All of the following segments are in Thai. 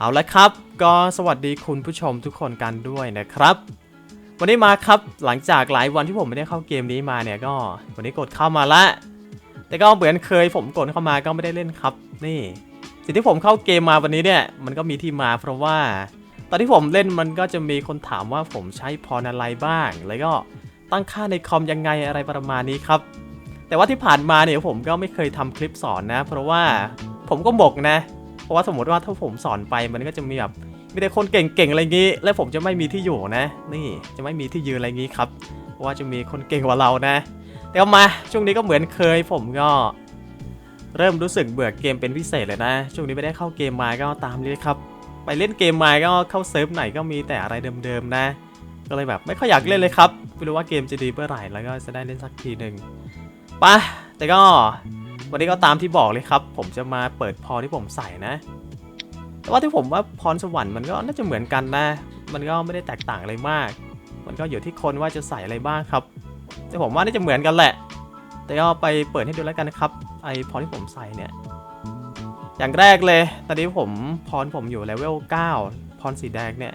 เอาละครับ ก็สวัสดีคุณผู้ชมทุกคนกันด้วยนะครับ วันนี้มาครับหลังจากหลายวันที่ผมไม่ได้เข้าเกมนี้มาเนี่ยก็ วันนี้กดเข้ามาละ แต่ก็เหมือนเคยผมกดเข้ามาก็ไม่ได้เล่นครับ นี่สิ่งที่ผมเข้าเกมมาวันนี้เนี่ยมันก็มีที่มาเพราะว่า ตอนที่ผมเล่นมันก็จะมีคนถามว่าผมใช้พรอะไรบ้าง แล้วก็ตั้งค่าในคอมยังไงอะไรประมาณนี้ครับ แต่ว่าที่ผ่านมาเนี่ยผมก็ไม่เคยทำคลิปสอนนะ เพราะว่าผมก็หมกนะ เพราะว่าสมมติว่าถ้าผมสอนไปมันก็จะมีแบบมีแต่คนเก่งๆอะไรงี้ แล้วผมจะไม่มีที่อยู่นะ นี่จะไม่มีที่ยืนอะไรงี้ครับเพราะว่าจะมีคนเก่งกว่าเรานะ แต่มาช่วงนี้ก็เหมือนเคย ผมก็เริ่มรู้สึกเบื่อเกมเป็นพิเศษเลยนะ ช่วงนี้ไม่ได้เข้าเกมมาก็ตามนี้เลยครับ ไปเล่นเกมมาก็เข้าเซิร์ฟไหนก็มีแต่อะไรเดิมๆนะ ก็เลยแบบไม่ค่อยอยากเล่นเลยครับไม่รู้ว่าเกมจะดีเมื่อไหร่แล้วก็จะได้เล่นสักทีหนึ่งไปะแต่ก็ วันนี้ก็ตามที่บอกเลยครับ ผมจะมาเปิดพอที่ผมใส่นะ แต่ว่าที่ผมว่าพรสวรรค์มันก็น่าจะเหมือนกันนะ มันก็ไม่ได้แตกต่างอะไรมาก มันก็อยู่ที่คนว่าจะใส่อะไรบ้างครับ แต่ผมว่าน่าจะเหมือนกันแหละ แต่ก็ไปเปิดให้ดูแล้วกันนะครับ ไอพรที่ผมใส่เนี่ย อย่างแรกเลย ตอนนี้ผมพรผมอยู่เลเวล 9 พรสีแดงเนี่ย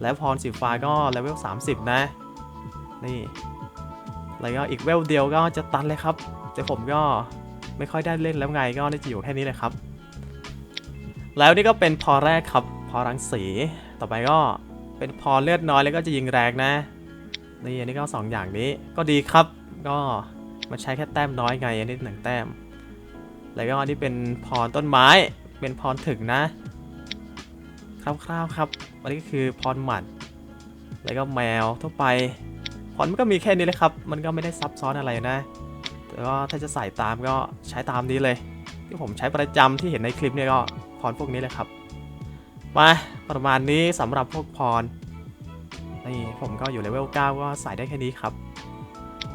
และพรสีฟ้าก็เลเวล 30 นะ นี่ แล้วก็อีกเวลเดียวก็จะตันเลยครับ แต่ผมก็ ไม่ค่อยได้เล่นแล้วไงก็น่าจะอยู่แค่นี้เลยครับ แล้วนี่ก็เป็นพอแรกครับ พอรังสี ต่อไปก็เป็นพอเลือดน้อยแล้วก็จะยิงแรงนะ นี่อันนี้ก็สองอย่างนี้ก็ดีครับ ก็มันใช้แค่แต้มน้อยไงอันนี้หนึ่งแต้ม แล้วก็อันนี้เป็นพรต้นไม้ เป็นพรถึงนะ คร่าวๆครับ อันนี้ก็คือพรหมัด แล้วก็แมวทั่วไปพรมันก็มีแค่นี้เลยครับ มันก็ไม่ได้ซับซ้อนอะไรนะ แต่ว่าถ้าจะใส่ตามก็ใช้ตามนี้เลย ที่ผมใช้ประจำที่เห็นในคลิปเนี่ยก็พรพวกนี้เลยครับ มาประมาณนี้สำหรับพวกพรนี่ผมก็อยู่เลเวล9ก็ใส่ได้แค่นี้ครับ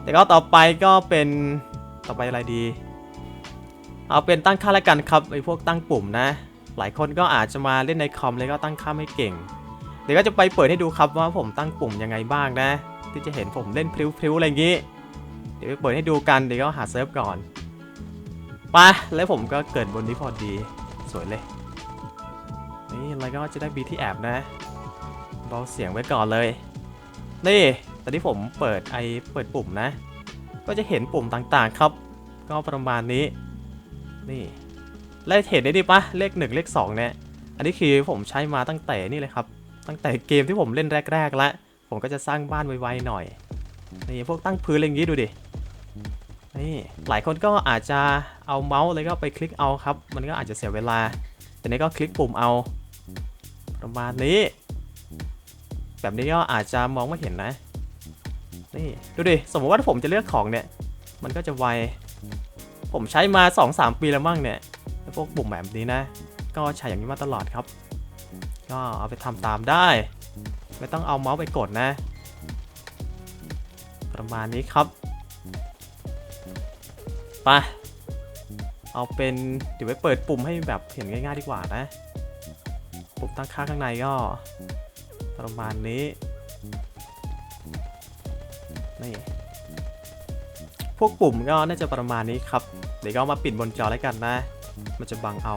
แต่ก็ต่อไปก็เป็นต่อไปอะไรดี เอาเป็นตั้งค่าละกันครับไอพวกตั้งปุ่มนะ หลายคนก็อาจจะมาเล่นในคอมเลยก็ตั้งค่าไม่เก่ง เดี๋ยวก็จะไปเปิดให้ดูครับว่าผมตั้งปุ่มยังไงบ้างนะ ที่จะเห็นผมเล่นพริ้วๆอะไรอย่างงี้ เดี๋ยวไปเปิดให้ดูกันเดี๋ยวก็หาเซิร์ฟก่อนไปแล้วผมก็เกิดบนนี้พอดี สวยเลย นี่แล้วก็จะได้บีที่แอบนะเบาเสียงไว้ก่อนเลย นี่ตอนที่ผมเปิดไอเปิดปุ่มนะ ก็จะเห็นปุ่มต่างๆครับ ก็ประมาณนี้ นี่ และเห็นได้ดิปะเลข 1 เลข2เนี่ย อันนี้คือผมใช้มาตั้งแต่นี่เลยครับ ตั้งแต่เกมที่ผมเล่นแรกๆแล้วผมก็จะสร้างบ้านไวๆหน่อย นี่พวกตั้งพื้นอะไรอย่างงี้ดูดิ นี่หลายคนก็อาจจะเอาเมาส์แล้วก็ไปคลิกเอาครับ มันก็อาจจะเสียเวลา แต่นี้ก็คลิกปุ่มเอา ประมาณนี้ แบบนี้ก็อาจจะมองไม่เห็นนะ นี่ดูดิ สมมติว่าผมจะเลือกของเนี่ย มันก็จะไว ผมใช้มา 2-3 ปีแล้วมั่งเนี่ย พวกปุ่มแบบนี้นะ ก็ใช้อย่างนี้มาตลอดครับ ก็เอาไปทำตามได้ ไม่ต้องเอาเมาส์ไปกดนะ ประมาณนี้ครับ ไป เอาเป็นเดี๋ยวไว้เปิดปุ่มให้แบบเห็นง่ายๆดีกว่านะ ปุ่มตั้งค่าข้างในก็ ประมาณนี้ นี่ พวกปุ่มก็น่าจะประมาณนี้ครับ เดี๋ยวก็เอามาปิดบนจอแล้วกันนะ มันจะบังเอา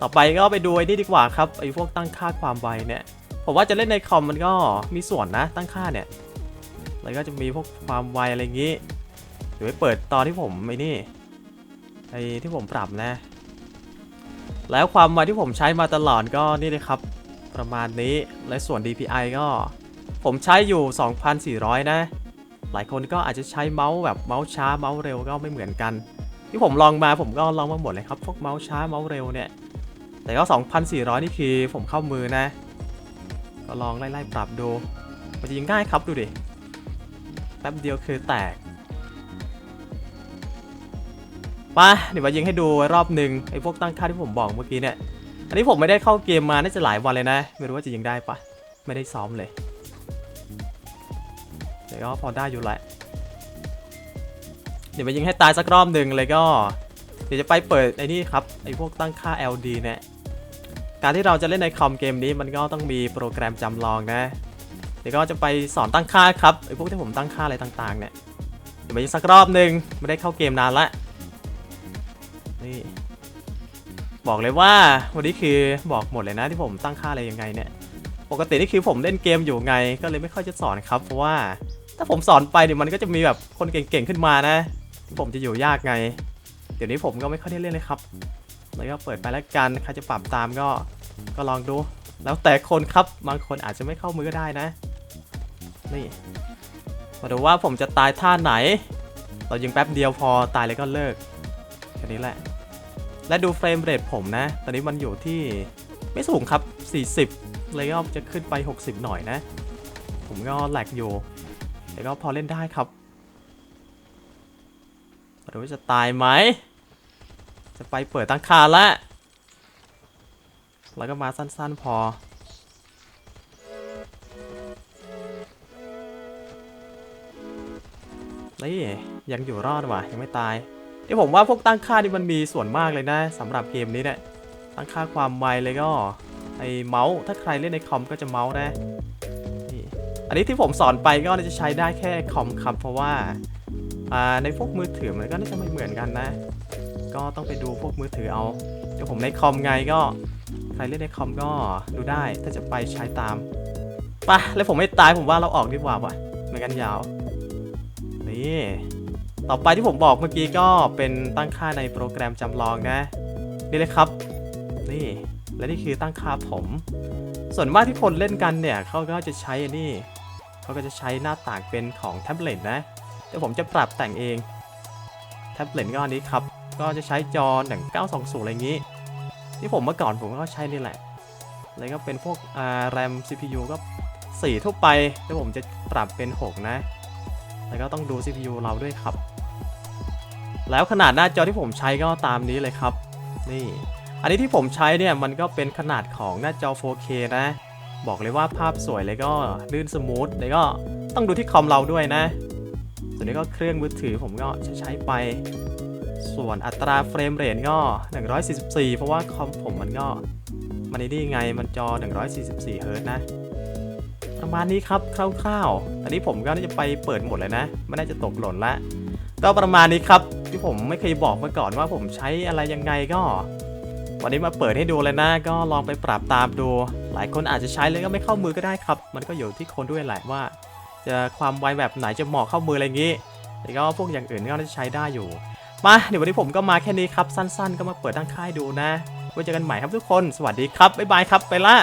ต่อไปก็ไปดูไอ้นี่ดีกว่าครับไอ้พวกตั้งค่าความไวเนี่ยผมว่าจะเล่นในคอมมันก็มีส่วนนะตั้งค่าเนี่ย แล้วก็จะมีพวกความไวอะไรอย่างงี้ เดี๋ยวไปเปิดตอนที่ผมไอ้นี่ไอ้ที่ผมปรับนะ แล้วความไวที่ผมใช้มาตลอดก็นี่เลยครับ ประมาณนี้และส่วน DPI ก็ ผมใช้อยู่ 2,400 นะ หลายคนก็อาจจะใช้เมาส์แบบเมาส์ช้าเมาส์เร็วก็ไม่เหมือนกัน ที่ผมลองมาผมก็ลองมาหมดเลยครับพวกเมาส์ช้าเมาส์เร็วเนี่ยแต่ก็ 2,400 นี่คือผมเข้ามือนะ ก็ลองไล่ๆปรับดูมันจะยิงง่ายครับดูดิ ป๊บเดียวคือแตกมาเดี๋ยวมายิงให้ดูรอบหนึ่งไอ้พวกตั้งค่าที่ผมบอกเมื่อกี้เนี่ย อันนี้ผมไม่ได้เข้าเกมมาน่าจะหลายวันเลยนะ ไม่รู้ว่าจะยิงได้ปะไม่ได้ซ้อมเลยแต่ก็พอได้อยู่แหละเดี๋ยวมายิงให้ตายสักรอบหนึ่งเลยก็ เดี๋ยวจะไปเปิดไอ้นี่ครับไอ้พวกตั้งค่า LD เนี่ยการที่เราจะเล่นในคอมเกมนี้มันก็ต้องมีโปรแกรมจำลองนะ ดี๋ยวก็จะไปสอนตั้งค่าครับไอ้พวกที่ผมตั้งค่าอะไรต่างๆเนี่ยเดี๋ยวไปสักรอบหนึ่งไม่ได้เข้าเกมนานละนี่บอกเลยว่าวันนี้คือบอกหมดเลยนะที่ผมตั้งค่าอะไรยังไงเนี่ย ปกตินี่คือผมเล่นเกมอยู่ไง ก็เลยไม่ค่อยจะสอนครับเพราะว่าถ้าผมสอนไปเดี๋ยวมันก็จะมีแบบคนเก่งๆขึ้นมานะที่ผมจะอยู่ยากไง เดี๋ยวนี้ผมก็ไม่ค่อยได้เล่นเลยครับแล้วก็เปิดไปแล้วกันใครจะปรับตามก็ก็ลองดู แล้วแต่คนครับบางคนอาจจะไม่เข้ามือก็ได้นะ นี่มาดูว่าผมจะตายท่าไหน เรายิงแป๊บเดียวพอตายเลยก็เลิกแค่นี้แหละ และดูเฟรมเรทผมนะ ตอนนี้มันอยู่ที่ไม่สูงครับ 40 เลยก็จะขึ้นไป 60 หน่อยนะ ผมก็แหลกอยู่แต่ก็พอเล่นได้ครับมาดูว่าจะตายไหม จะไปเปิดตั้งคาแล้วแล้วก็มาสั้นๆพอ นี่ยังอยู่รอดว่ะยังไม่ตายที่ผมว่าพวกตั้งค่านี่มันมีส่วนมากเลยนะสำหรับเกมนี้เนี่ยตั้งค่าความไวเลยก็ไอเมาส์ถ้าใครเล่นในคอมก็จะเมาส์นะนี่อันนี้ที่ผมสอนไปก็จะใช้ได้แค่คอมครับเพราะว่าในพวกมือถือมันก็น่าจะไม่เหมือนกันนะ ก็ต้องไปดูพวกมือถือเอา เดี๋ยวผมในคอมไงก็ใครเล่นในคอมก็ดูได้ถ้าจะไปใช้ตามไปะแล้วผมไม่ตายผมว่าเราออกดีกว่าว่ะไม่งั้นยาว นี่ต่อไปที่ผมบอกเมื่อกี้ก็เป็นตั้งค่าในโปรแกรมจำลองนะ นี่เลยครับ นี่และนี่คือตั้งค่าผม ส่วนมากที่คนเล่นกันเนี่ยเขาก็จะใช้นนี้เขาก็จะใช้หน้าต่างเป็นของแท็บเล็ตนะแต่ผมจะปรับแต่งเองแท็บเล็ตก็อันนี้ครับ ก็จะใช้จอ1920อะไรอย่างนี้ ที่ผมเมื่อก่อนผมก็ใช้นี่แหละแล้วก็เป็นพวกอ่า RAM CPU ก็ 4 ทั่วไปแต่ผมจะปรับเป็น 6 นะ แล้วก็ต้องดู CPU เราด้วยครับ แล้วขนาดหน้าจอที่ผมใช้ก็ตามนี้เลยครับ นี่ อันนี้ที่ผมใช้เนี่ยมันก็เป็นขนาดของหน้าจอ 4K นะ บอกเลยว่าภาพสวยเลยก็ลื่นสมูทแล้วก็ต้องดูที่คอมเราด้วยนะ ส่วนนี้ก็เครื่องมือถือผมก็ใช้ไป ส่วนอัตราเฟรมเรทก็ 144 เพราะว่าคอมผมมันก็มันนี่ไงมันจอ 144 เฮิร์ตซ์นะ ประมาณนี้ครับคร่าวๆอันนี้ผมก็น่าจะไปเปิดหมดเลยนะ ไม่น่าจะตกหล่นละก็ประมาณนี้ครับ ที่ผมไม่เคยบอกมาก่อนว่าผมใช้อะไรยังไงก็ วันนี้มาเปิดให้ดูเลยนะ ก็ลองไปปรับตามดู หลายคนอาจจะใช้เลยก็ไม่เข้ามือก็ได้ครับ มันก็อยู่ที่คนด้วยแหละว่า จะความไวแบบไหนจะเหมาะเข้ามืออะไรอย่างนี้แต่ก็พวกอย่างอื่นก็น่าจะใช้ได้อยู่มาเดี๋ยววันนี้ผมก็มาแค่นี้ครับ สั้นๆ ก็มาเปิดตั้งค่ายดูนะไว้เจอกันใหม่ครับทุกคน สวัสดีครับ บ๊ายบายครับ ไปละ